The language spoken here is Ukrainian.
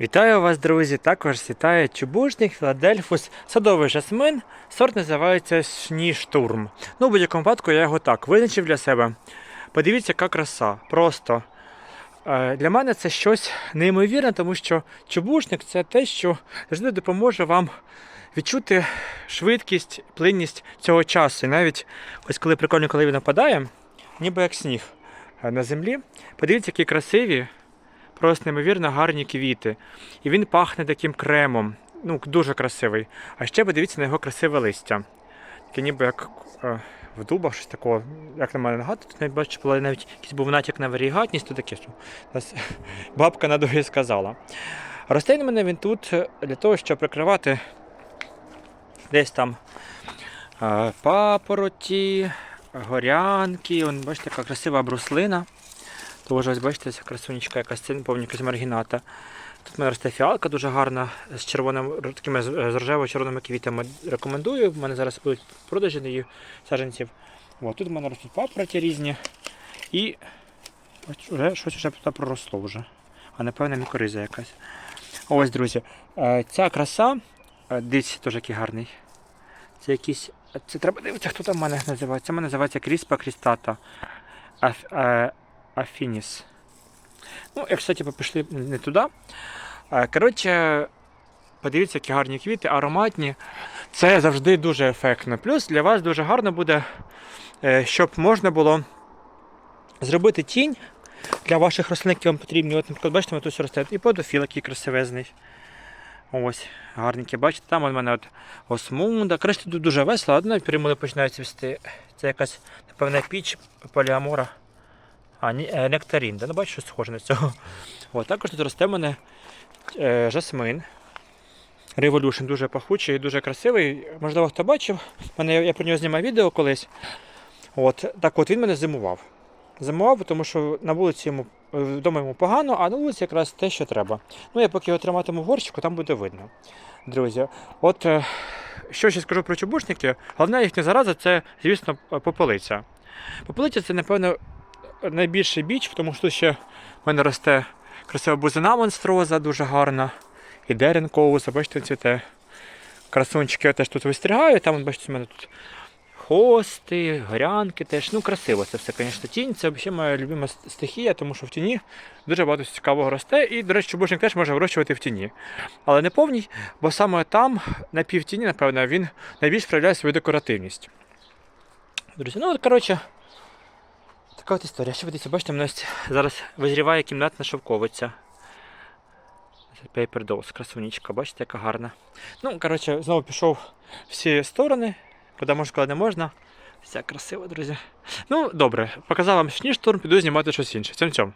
Вітаю вас, друзі! Також вітає чубушник Філадельфус, садовий жасмин. Сорт називається Сніштурм. Ну, в будь-якому випадку я його так визначив для себе. Подивіться, яка краса. Просто е, для мене це щось неймовірне, тому що чубушник це те, що завжди допоможе вам відчути швидкість, плинність цього часу. І навіть ось коли прикольно, коли він нападає, ніби як сніг е, на землі. Подивіться, які красиві. Просто неймовірно гарні квіти. І він пахне таким кремом. Ну, дуже красивий. А ще подивіться на його красиве листя. Таке ніби як е, в дубах щось такого, як на мене нагадує. Тут навіть бачу, була навіть якийсь був натяк на варігатність, то таке, що бабка на дворі сказала. Росте мене він тут е, для того, щоб прикривати десь там е, папороті, горянки. Вон, бачите, яка красива бруслина. Тож ось бачите, ця красунечка якась це повні якась маргіната. Тут в мене росте фіалка дуже гарна з червоним, такими з з рожево-червоними квітами. Рекомендую. В мене зараз будуть продажі її саджанців. От, тут в мене ростуть папороті різні. І ось вже щось вже проросло вже. А напевно мікориза якась. Ось, друзі. е, Ця краса, е, дивіться, теж який гарний. Це якийсь. Це треба дивитися, хто там в мене називається. Це мене називається кріспа крістата. Аф, Афініс. Ну, як, кстати, пішли не туди. Е, Коротше, подивіться, які гарні квіти, ароматні. Це завжди дуже ефектно. Плюс для вас дуже гарно буде, е, щоб можна було зробити тінь для ваших рослин, які вам потрібні. От, наприклад, бачите, ми тут росте і подофіл, який красивезний. Ось, гарненький, бачите, там у мене от осмунда. Коротше, тут дуже весело, одна примули починають цвісти. Це якась, напевне, піч поліамора. А, е, нектарин. Да, ну бачиш, що схоже на цього. От, також тут росте в мене е, жасмин. Revolution дуже пахучий, дуже красивий. Можливо, хто бачив. Мене, я, я про нього знімав відео колись. От, так от він мене зимував. Зимував, тому що на вулиці йому е, вдома йому погано, а на вулиці якраз те, що треба. Ну, я поки його триматиму в горщику, там буде видно. Друзі, от е, що ще скажу про чубушники. Головна їхня зараза це, звісно, попелиця. Попелиця це, напевно, найбільший біч, тому що ще в мене росте красива бузина монстроза, дуже гарна. І дерен коуса, бачите, цвіте. Красунчики я теж тут вистрігаю, там, бачите, в мене тут хости, горянки теж. Ну, красиво це все, звісно. Тінь це взагалі моя любима стихія, тому що в тіні дуже багато цікавого росте. І, до речі, чубушник теж може вирощувати в тіні. Але не повній, бо саме там, на півтіні, напевно, він найбільш проявляє свою декоративність. Друзі, ну от, коротше. Така от історія. Що ви бачите, в нас зараз визріває кімнатна шовковиця. Paper Dolls, красунічка, бачите, яка гарна. Ну, коротше, знову пішов всі сторони, куди можна, куди не можна. Вся красиво, друзі. Ну, добре, показав вам сніж штурм, піду знімати щось інше. Цьом-цьом.